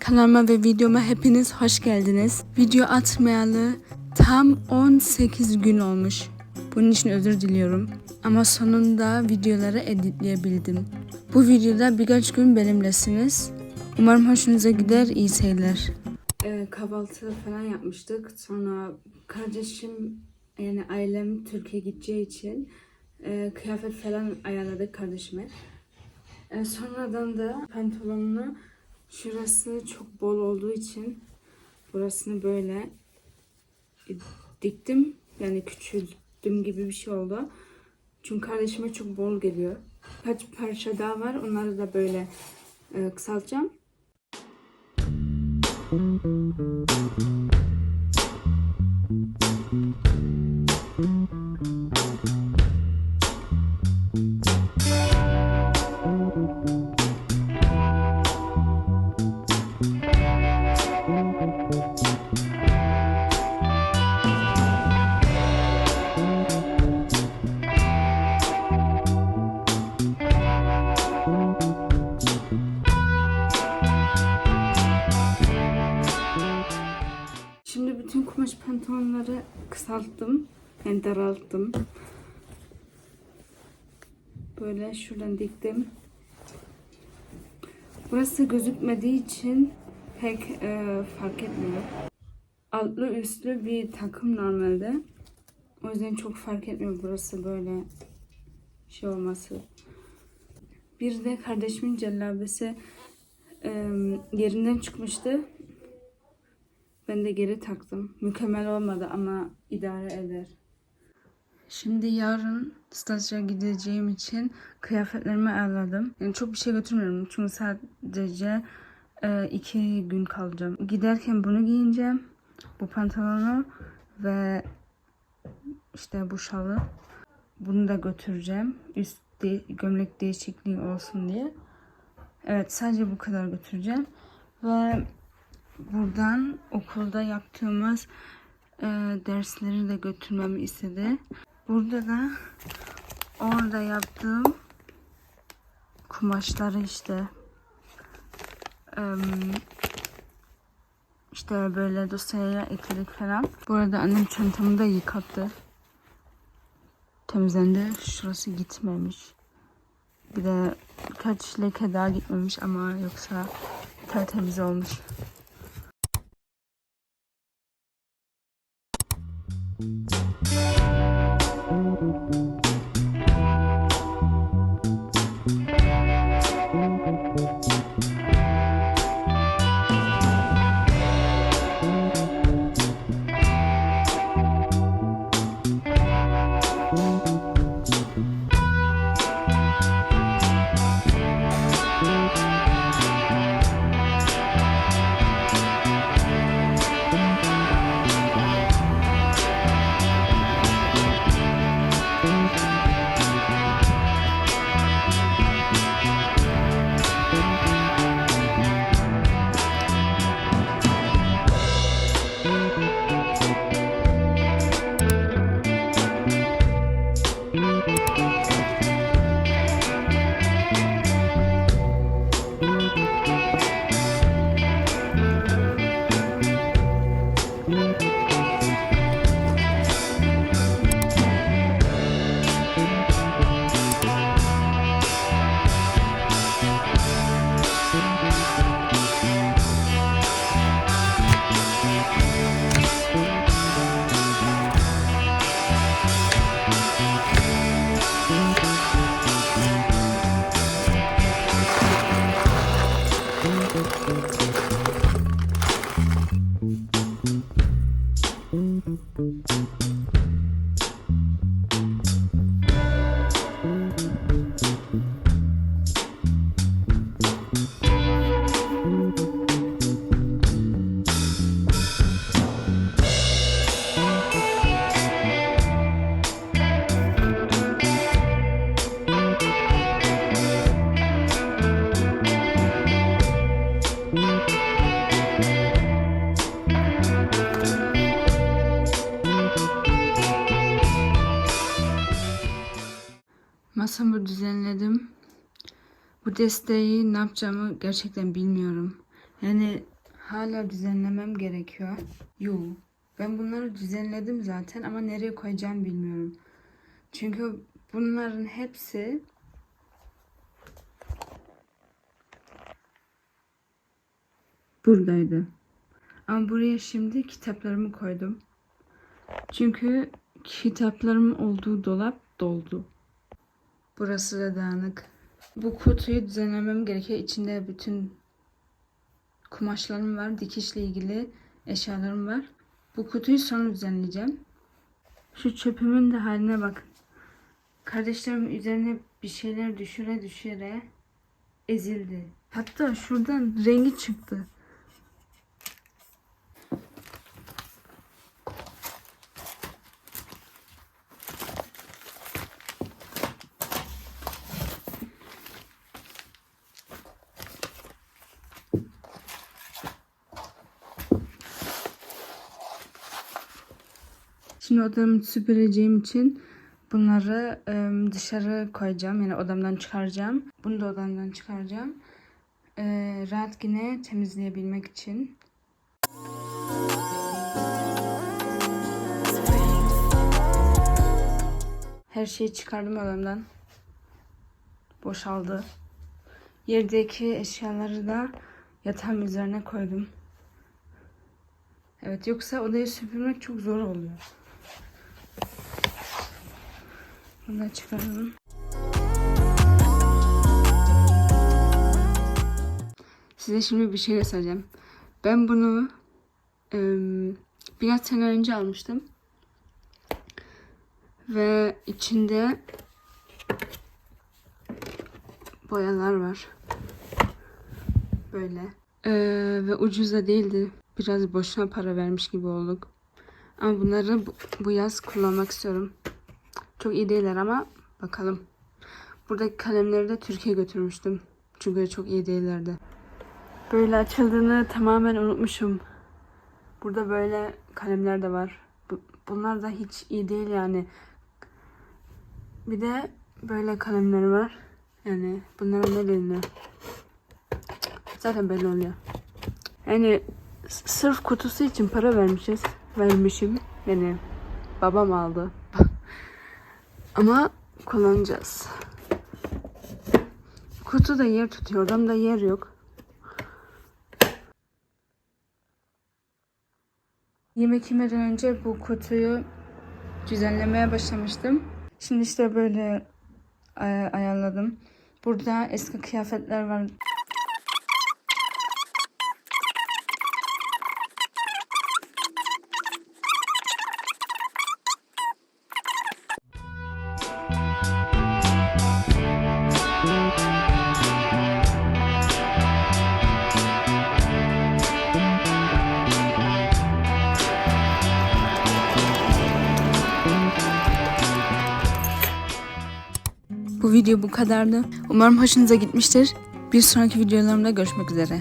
Kanalıma ve videoma hepiniz hoş geldiniz. Video atmayalı tam 18 gün olmuş. Bunun için özür diliyorum. Ama sonunda videoları editleyebildim. Bu videoda birkaç gün benimlesiniz. Umarım hoşunuza gider. İyi seyirler. Ee, kahvaltı falan yapmıştık. Sonra kardeşim yani ailem Türkiye gideceği için e, kıyafet falan ayarladık kardeşime. E, sonradan da pantolonunu şurası çok bol olduğu için burasını böyle e, diktim. Yani küçüldüm gibi bir şey oldu. Çünkü kardeşime çok bol geliyor. Kaç parça daha var. Onları da böyle e, kısaltacağım. Kısalttım. Yani daralttım. Böyle şuradan diktim. Burası gözükmediği için pek e, fark etmiyor. Altlı üstlü bir takım normalde. O yüzden çok fark etmiyor burası böyle şey olması. Bir de kardeşimin cellabesi e, yerinden çıkmıştı. Ben de geri taktım. Mükemmel olmadı ama idare eder. Şimdi yarın staja gideceğim için kıyafetlerimi ayarladım. Yani çok bir şey götürmüyorum çünkü sadece e, iki gün kalacağım. Giderken bunu giyineceğim. Bu pantolonu ve işte bu şalı. Bunu da götüreceğim. Üst de- gömlek değişikliği olsun diye. Evet sadece bu kadar götüreceğim. Ve buradan okulda yaptığımız e, dersleri de götürmemi istedi. Burada da orada yaptığım kumaşları işte em, işte böyle dosyaya ekledik falan. Bu arada annem çantamı da yıkattı. Temizlendi. Şurası gitmemiş. Bir de birkaç leke daha gitmemiş ama yoksa tertemiz olmuş. Masamı düzenledim. Bu desteği ne yapacağımı gerçekten bilmiyorum. Yani hala düzenlemem gerekiyor. Yo. Ben bunları düzenledim zaten ama nereye koyacağım bilmiyorum. Çünkü bunların hepsi buradaydı. Ama buraya şimdi kitaplarımı koydum. Çünkü kitaplarım olduğu dolap doldu. Burası da dağınık. Bu kutuyu düzenlemem gerekiyor. İçinde bütün kumaşlarım var. Dikişle ilgili eşyalarım var. Bu kutuyu sonra düzenleyeceğim. Şu çöpümün de haline bak. Kardeşlerim üzerine bir şeyler düşüre düşüre ezildi. Hatta şuradan rengi çıktı. Şimdi odamı süpüreceğim için bunları dışarı koyacağım. Yani odamdan çıkaracağım. Bunu da odamdan çıkaracağım. Rahat yine temizleyebilmek için. Her şeyi çıkardım odamdan. Boşaldı. Yerdeki eşyaları da yatağın üzerine koydum. Evet yoksa odayı süpürmek çok zor oluyor. Bunu da çıkaralım. Size şimdi bir şey göstereceğim. Ben bunu em, birkaç sene önce almıştım. Ve içinde boyalar var. Böyle. Ee, ve ucuz da değildi. Biraz boşuna para vermiş gibi olduk. Ama bunları bu, bu yaz kullanmak istiyorum. Çok iyi değiller ama bakalım. Buradaki kalemleri de Türkiye götürmüştüm. Çünkü çok iyi değillerdi. Böyle açıldığını tamamen unutmuşum. Burada böyle kalemler de var. Bu- Bunlar da hiç iyi değil yani. Bir de böyle kalemler var. Yani bunların ne dediğini. Zaten belli oluyor. Yani sırf kutusu için para vermişiz. Vermişim. Yani babam aldı. Ama kullanacağız. Kutu da yer tutuyor. Odamda yer yok. Yemek yemeden önce bu kutuyu düzenlemeye başlamıştım. Şimdi işte böyle ay- ayarladım. Burada eski kıyafetler var. Video bu kadardı. Umarım hoşunuza gitmiştir. Bir sonraki videolarımda görüşmek üzere.